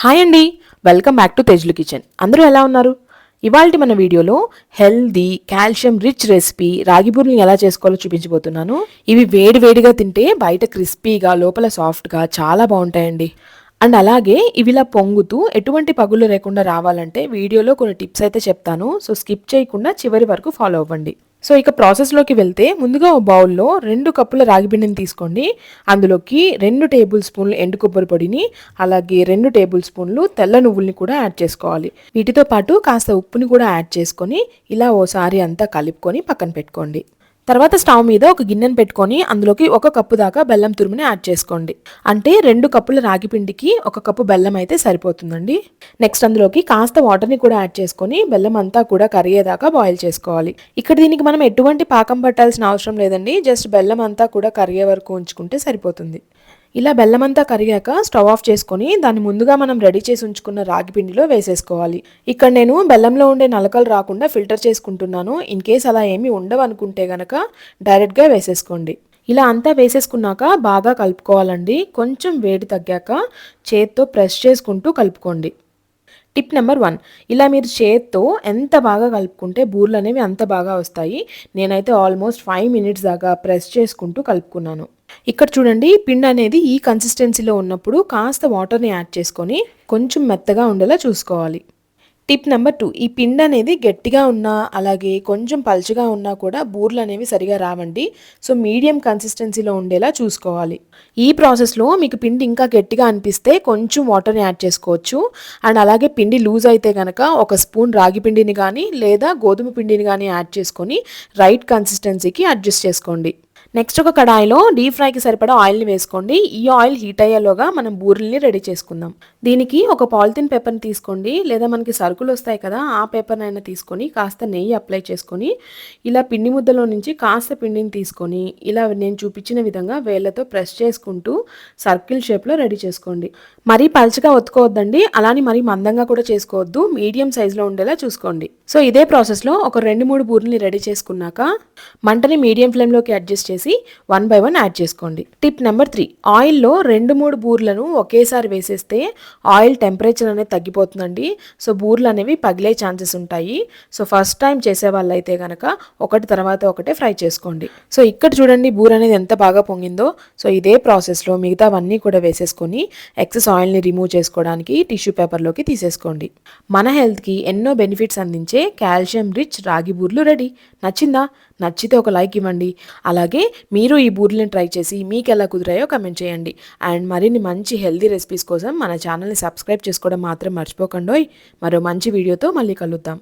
Hi అండి. Welcome back to తేజ్లు kitchen. అందరూ ఎలా ఉన్నారు? ఇవాళ మన వీడియోలో హెల్దీ కాల్షియం రిచ్ రెసిపీ రాగి బూరిని ఎలా చేసుకోవాలో చూపించబోతున్నాను. ఇవి వేడి వేడిగా తింటే బయట క్రిస్పీగా లోపల సాఫ్ట్గా చాలా బాగుంటాయండి. అండ్ అలాగే ఇవిలా పొంగుతూ ఎటువంటి పగులు లేకుండా రావాలంటే వీడియోలో కొన్ని టిప్స్ అయితే చెప్తాను. సో స్కిప్ చేయకుండా చివరి వరకు ఫాలో అవ్వండి. సో ఇక ప్రాసెస్లోకి వెళ్తే ముందుగా ఒక బౌల్లో రెండు కప్పుల రాగి పిండిని తీసుకోండి. అందులోకి రెండు టేబుల్ స్పూన్లు ఎండు కొబ్బరి పొడిని అలాగే రెండు టేబుల్ స్పూన్లు తెల్ల నువ్వుల్ని కూడా యాడ్ చేసుకోవాలి. వీటితో పాటు కాస్త ఉప్పుని కూడా యాడ్ చేసుకొని ఇలా ఓసారి అంతా కలుపుకొని పక్కన పెట్టుకోండి. తర్వాత స్టవ్ మీద ఒక గిన్నెను పెట్టుకొని అందులోకి ఒక కప్పు దాకా బెల్లం తురుముని యాడ్ చేసుకోండి. అంటే రెండు కప్పుల రాగి పిండికి ఒక కప్పు బెల్లం అయితే సరిపోతుందండి. నెక్స్ట్ అందులోకి కాస్త వాటర్ని కూడా యాడ్ చేసుకొని బెల్లం అంతా కూడా కరిగేదాకా బాయిల్ చేసుకోవాలి. ఇక్కడ దీనికి మనం ఎటువంటి పాకం పట్టాల్సిన అవసరం లేదండి. జస్ట్ బెల్లం అంతా కూడా కరిగే వరకు ఉంచుకుంటే సరిపోతుంది. ఇలా బెల్లం అంతా కరిగాక స్టవ్ ఆఫ్ చేసుకొని దాన్ని ముందుగా మనం రెడీ చేసి ఉంచుకున్న రాగి పిండిలో వేసేసుకోవాలి. ఇక్కడ నేను బెల్లంలో ఉండే నలకలు రాకుండా ఫిల్టర్ చేసుకుంటున్నాను. ఇన్ కేస్ అలా ఏమీ ఉండవు అనుకుంటే గనక డైరెక్ట్గా వేసేసుకోండి. ఇలా అంతా వేసేసుకున్నాక బాగా కలుపుకోవాలండి. కొంచెం వేడి తగ్గాక చేత్తో ప్రెస్ చేసుకుంటూ కలుపుకోండి. Tip number one. ఇలా మీరు చేత్తో ఎంత బాగా కలుపుకుంటే బూర్లు అనేవి అంత బాగా వస్తాయి. నేనైతే ఆల్మోస్ట్ ఫైవ్ మినిట్స్ దాకా ప్రెస్ చేసుకుంటూ కలుపుకున్నాను. ఇక్కడ చూడండి పిండి అనేది ఈ కన్సిస్టెన్సీలో ఉన్నప్పుడు కాస్త వాటర్ని యాడ్ చేసుకొని కొంచెం మెత్తగా ఉండేలా చూసుకోవాలి. టిప్ నెంబర్ టూ ఈ పిండి అనేది గట్టిగా ఉన్నా అలాగే కొంచెం పలుచగా ఉన్నా కూడా బూర్లు అనేవి సరిగా రావండి. సో మీడియం కన్సిస్టెన్సీలో ఉండేలా చూసుకోవాలి. ఈ ప్రాసెస్లో మీకు పిండి ఇంకా గట్టిగా అనిపిస్తే కొంచెం వాటర్ని యాడ్ చేసుకోవచ్చు. అండ్ అలాగే పిండి లూజ్ అయితే కనుక ఒక స్పూన్ రాగి పిండిని కానీ లేదా గోధుమ పిండిని కానీ యాడ్ చేసుకొని రైట్ కన్సిస్టెన్సీకి అడ్జస్ట్ చేసుకోండి. నెక్స్ట్ ఒక కడాయిలో డీప్ ఫ్రైకి సరిపడా ఆయిల్ని వేసుకోండి. ఈ ఆయిల్ హీట్ అయ్యేలోగా మనం బూరెల్ని రెడీ చేసుకుందాం. దీనికి ఒక పాలిథిన్ పేపర్ని తీసుకోండి. లేదా మనకి సరుకులు వస్తాయి కదా ఆ పేపర్ని అయినా తీసుకొని కాస్త నెయ్యి అప్లై చేసుకొని ఇలా పిండి ముద్దలో నుంచి కాస్త పిండిని తీసుకొని ఇలా నేను చూపించిన విధంగా వేళ్ళతో ప్రెస్ చేసుకుంటూ సర్కిల్ షేప్లో రెడీ చేసుకోండి. మరీ పలచగా ఒత్తుకోవద్దండి. అలానే మరీ మందంగా కూడా చేసుకోవద్దు. మీడియం సైజులో ఉండేలా చూసుకోండి. సో ఇదే ప్రాసెస్లో ఒక రెండు మూడు బూరిని రెడీ చేసుకున్నాక మంటని మీడియం ఫ్లేమ్లోకి అడ్జస్ట్ చేసి వన్ బై వన్ యాడ్ చేసుకోండి. Tip number three. ఆయిల్లో రెండు మూడు బూర్లను ఒకేసారి వేసేస్తే ఆయిల్ టెంపరేచర్ అనేది తగ్గిపోతుందండి. సో బూర్లు అనేవి పగిలే ఛాన్సెస్ ఉంటాయి. సో ఫస్ట్ టైం చేసే వాళ్ళైతే కనుక ఒకటి తర్వాత ఒకటే ఫ్రై చేసుకోండి. సో ఇక్కడ చూడండి బూర్ అనేది ఎంత బాగా పొంగిందో. సో ఇదే ప్రాసెస్లో మిగతావన్నీ కూడా వేసేసుకొని ఎక్సెస్ ఆయిల్ని రిమూవ్ చేసుకోవడానికి టిష్యూ పేపర్లోకి తీసేసుకోండి. మన హెల్త్కి ఎన్నో బెనిఫిట్స్ అందించే కాల్షియం రిచ్ రాగి బూర్లు రెడీ. నచ్చిందా? నచ్చితే ఒక లైక్ ఇవ్వండి. అలాగే మీరు ఈ బూరెలను ట్రై చేసి మీకు ఎలా కుదిరాయో కమెంట్ చేయండి. అండ్ మరిన్ని మంచి హెల్తీ రెసిపీస్ కోసం మన ఛానల్ని సబ్స్క్రైబ్ చేసుకోవడం మాత్రం మర్చిపోకండి మరో మంచి వీడియోతో మళ్ళీ కలుద్దాం.